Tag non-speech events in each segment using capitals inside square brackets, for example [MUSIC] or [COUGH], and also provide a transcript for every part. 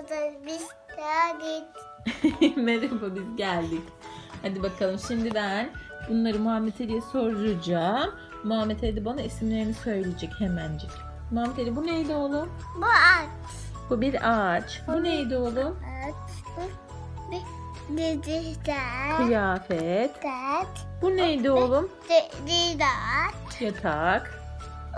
Merhaba biz geldik. [LAUGHS] Merhaba biz geldik. Hadi bakalım şimdiden bunları Muhammed Ali'ye soracağım. Muhammed Ali bana isimlerini söyleyecek hemencik. Muhammed Ali bu neydi oğlum? Bu ağaç. Bu bir ağaç. Bu neydi oğlum? Ağaç. Bu bir diziler. Kıyafet. Dert. Bu neydi oğlum? Diziler. Yatak.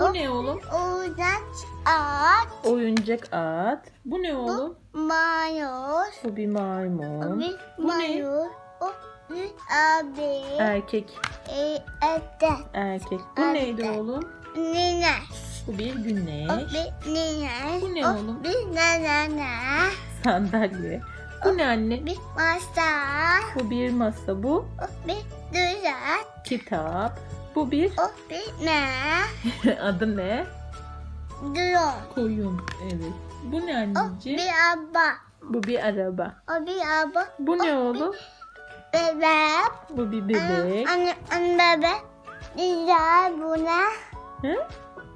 Bu ne oğlum? Oyuncak ağaç. Oyuncak at. Bu ne oğlum? Mayor. Bu bir O maymun. bir Bu ne? O bir abi. Erkek. E, eden. Erkek. Bu Evet. neydi oğlum? Nine. Bu bir O güneş. bir nine. Bu ne o oğlum? Bir nanana. Sandalye. Bu ne anne? Bir masa. Bu bir masa. Bu O bir düzen. kitap. Bu bir O bir ne? [LAUGHS] adı ne? Drone. Koyun. Evet. Bu ne O anneciğim? bir araba. Bu bir araba. O bir araba. Bu ne oğlum? Bebek. Bu bir bebek. Anne, anne bebek. Güzel bu ne? Hı?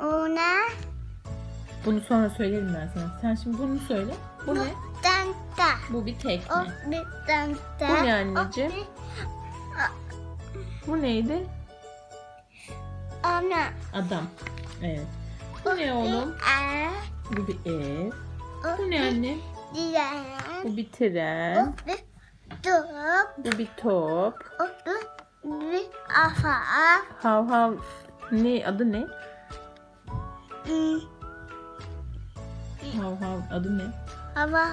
O ne? Bunu sonra söylerim ben sana. Sen şimdi bunu söyle. Bu ne? Tanta. Bu bir O tekne. bir tanta. Bu ne anneciğim? O bir Bu neydi? Ana. Adam. Evet. Bu ne oğlum? Bu bir ev. Bu ne anne? Bu bir tren. top. Bu bir top. O bir afa. Hav hav. Ne adı ne? Hav hav adı ne? Hava.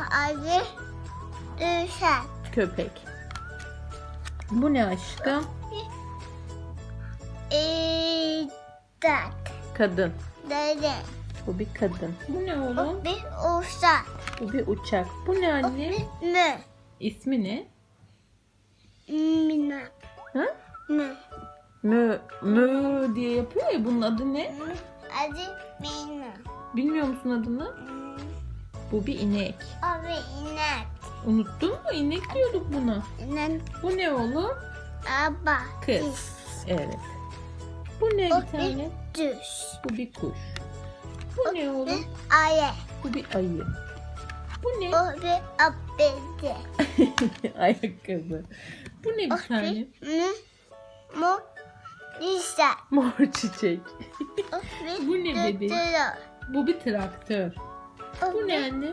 Düşer. Köpek. Bu ne aşkım? İdak. Kadın. Dede. Bu bir kadın. Bu ne oğlum? O bir uçak. Bu bir uçak. Bu ne anne? bir mü. İsmi ne? Mina. Ha? Mü. Mö, mö diye yapıyor ya bunun adı ne? Mü. Acı mina. Bilmiyor musun adını? Bu bir inek. O bir inek. Unuttun mu? İnek diyorduk buna. İnek. Bu ne oğlum? Aba. Kız. Evet. Bu ne O bir tane? Düş. Bu bir kuş. Bu ne oğlum? Bir ayı. Bu bir ayı. Bu ne? O bir abedi. [LAUGHS] Ayakkabı. Bu ne O bir tane? bir. Mor çiçek. O bir Bu ne bebeğim? Bu bir traktör. O Bu ne bir anne?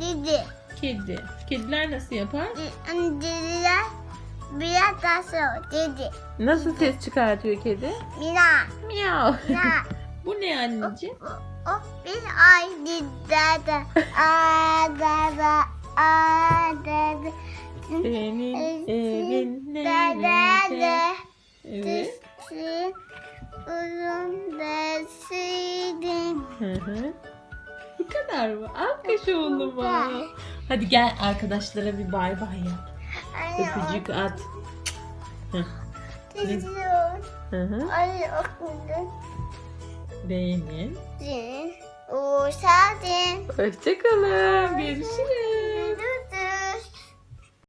Didi. Kedi. Kediler nasıl yapar? Didiler biraz daha sonra dedi. Nasıl ses çıkartıyor kedi? Mina. Miyav. Mina. [LAUGHS] Bu ne anneciğim? O, bir ay didede. Adada. Adada. Senin evin nerede? Dede. Evet. Düştü. Uzun desidin. Hı hı. Bu kadar mı? Alkış oğluma. Hadi gel arkadaşlara bir bay bay yap. Öpücük at. Televizyon. Hı hı. Ay okudun. Beğenin. Din. Hoşçakalın. Görüşürüz.